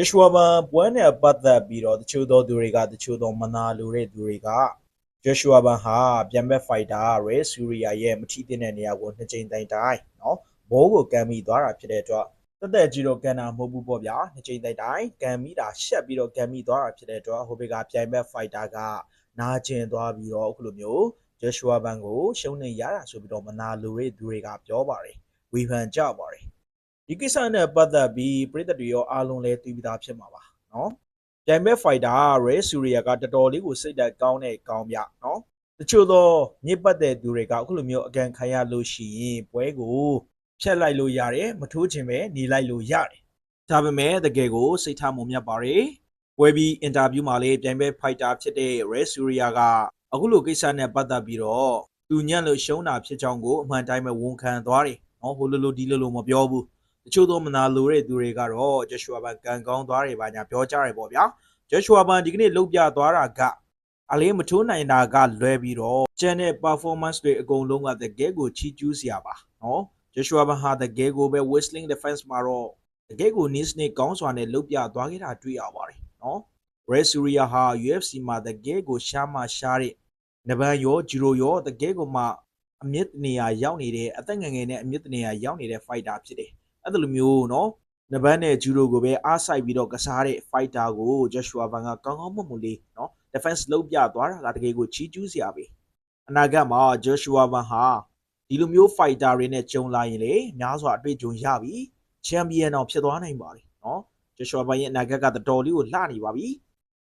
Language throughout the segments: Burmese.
ဂျရှွာဘန်ပွဲနဲ့ပတ်သက်ပြီးတော့တချို့သောသူတွေကတချို့သောမနာလိုတဲ့သူတွေကဂျရှွာဘန်ဟာပြန်ဘက်ဖိုက်တာရဲဆူရီယာရဲ့မထီတဲ့နေရာကိုနှစ်ကြိမ်တိုင်တိုင်နော်ဘောကိုကန်မိသွားတာဖြစ်တဲ့အတွက်တက်တက်ကြီးတော့ကန်တာမဟုတ်ဘူးပေါ့ဗျာနှစ်ကြိမ်တိုင်တိုင်ကန်မိတာရှက်ပြီးတော့ကန်မိသွားတာဖြစ်တဲ့အတွက်ဟိုဘက်ကပြန်ဘက်ဖိုက်တာကနာကျင်သွားပြီးတော့အခုလိုမျိုးဂျရှွာဘန်ကိုရှုံးနေရတာဆိုပြီးတော့မနာလိုတဲ့သူတွေကပြောပါတယ်ဝီဖန်ကြပါတယ် ဒီကိစ္စနဲ့ပတ်သက်ပြီးပြည်သက်တွေရောအားလုံးလည်းသိပြီးသားဖြစ်မှာပါနော်။ပြိုင်ဘက်ဖိုက်တာရဲဆူရီယာကတော်တော်လေးကိုစိတ်ဓာတ်ကောင်းတဲ့ကောင်းပြနော်။တချို့သောညစ်ပတ်တဲ့သူတွေကအခုလိုမျိုးအကန်ခံရလို့ရှိရင်ပွဲကိုဖျက်လိုက်လို့ရတယ်မထိုးချင်ပဲနေလိုက်လို့ရတယ်။ဒါပေမဲ့တကယ်ကိုစိတ်ထားမုံမြတ်ပါတယ်။ပွဲပြီးအင်တာဗျူးမှာလေးပြိုင်ဘက်ဖိုက်တာဖြစ်တဲ့ရဲဆူရီယာကအခုလိုကိစ္စနဲ့ပတ်သက်ပြီးတော့သူညံ့လို့ရှုံးတာဖြစ်ကြောင်းကိုအမှန်တိုင်းပဲဝန်ခံသွားတယ်။နော်ဟိုလိုလိုဒီလိုလိုမပြောဘူး။ တချို့သောမနာလိုတဲ့သူတွေကတော့ဂျရှွာဘန်ကန်ကောင်းသွားတယ်ပါညာပြောကြတယ်ပေါ့ဗျာဂျရှွာဘန်ဒီကနေ့လုတ်ပြသွားတာကအလေးမထိုးနိုင်တာကလွဲပြီးတော့ကျန်တဲ့ performance တွေအကုန်လုံးကတကယ်ကိုချီးကျူးစရာပါနော်ဂျရှွာဘန်ဟာတကယ်ကိုပဲ whistling defense မှာတော့တကယ်ကို nice နဲ့ကောင်းစွာနဲ့လုတ်ပြသွားခဲ့တာတွေ့ရပါတယ်နော် Red Surya ဟာ UFC မှာတကယ်ကိုရှားမှရှားတဲ့နဗန်ရောဂျီရိုရောတကယ်ကိုမှအမြင့်နေရာရောက်နေတဲ့အသက်ငယ်ငယ်နဲ့အမြင့်နေရာရောက်နေတဲ့ fighter ဖြစ်တယ် အဲ့ဒါလိုမျိုးနော်နဘန်းနဲ့ဂျူရိုကိုပဲအားဆိုင်ပြီးတော့ကစားတဲ့ fighter ကို Joshua Van ကကောင်းကောင်းမွန်မွန်လေးနော် defense လုပ်ပြသွားတာကတကယ်ကိုချီးကျူးစရာပဲအနာဂတ်မှာ Joshua Van ဟာဒီလိုမျိုး fighter တွေနဲ့ဂျုံလာရင်လေများစွာအတွေ့အကြုံရပြီး champion အောင်ဖြစ်သွားနိုင်ပါတယ်နော် Joshua Van ရဲ့အနာဂတ်ကတော်လေးကိုလှနေပါပြီ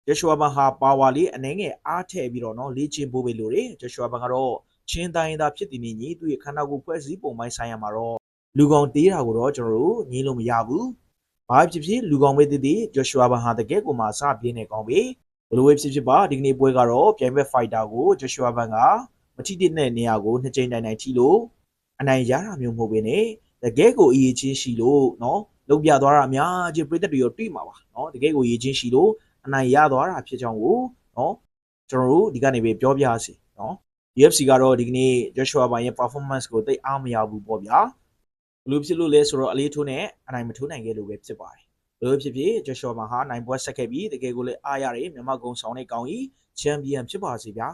Joshua Van ဟာပါဝါလေးအနှဲငယ်အားထည့်ပြီးတော့နော်လေ့ကျင့်ဖို့ပဲလိုတယ် Joshua Van ကတော့ချင်းတိုင်းသားဖြစ်တည်နေညီသူ့ရဲ့ခန္ဓာကိုယ်ဖွဲ့စည်းပုံပိုင်းဆိုင်ရာမှာတော့ လူကောင်တေးတာကိုတော့ကျွန်တော်တို့ညင်းလို့မရဘူး။ဘာဖြစ်ဖြစ်လူကောင်ပဲတည်တည်ဂျော်ရှွာဘန်ဟာတကယ်ကိုမှစပြင်းနေကောင်းပြီ။ဘလိုပဲဖြစ်ဖြစ်ပါဒီကနေ့ပွဲကတော့ပြိုင်ဘက်ဖိုက်တာကိုဂျော်ရှွာဘန်ကမထိတဲ့နေရာကိုနှစ်ကြိမ်တိုင်တိုင်ထိလို့အနိုင်ရတာမျိုးမဟုတ်ဘဲနဲ့တကယ်ကိုအရေးချင်းရှိလို့နော်လုံးပြသွားတာအများကြီးပြည်သက်တွေရောတွေ့မှာပါနော်တကယ်ကိုအရေးချင်းရှိလို့အနိုင်ရသွားတာဖြစ်ကြောင်းကိုနော်ကျွန်တော်တို့ဒီကနေပဲပြောပြရစီနော် UFC ကတော့ဒီကနေ့ Joshua ဘန်ရဲ့ performance ကိုသိအားမရဘူးပေါ့ဗျာဘယ် လိုဖြစ်လို့လဲဆိုတော့အလေးထိုးနဲ့အနိုင်မထိုးနိုင်ခဲ့လို့ပဲဖြစ်ပါတယ်ဘယ်လိုဖြစ်ဖြစ်ဂျော်ရှော်မာဟာနိုင်ပွဲဆက်ခဲ့ပြီးတကယ်ကိုလည်းအားရတယ်မြန်မာကုံဆောင်တဲ့ကောင်းကြီးချန်ပီယံဖြစ်ပါစေဗျာ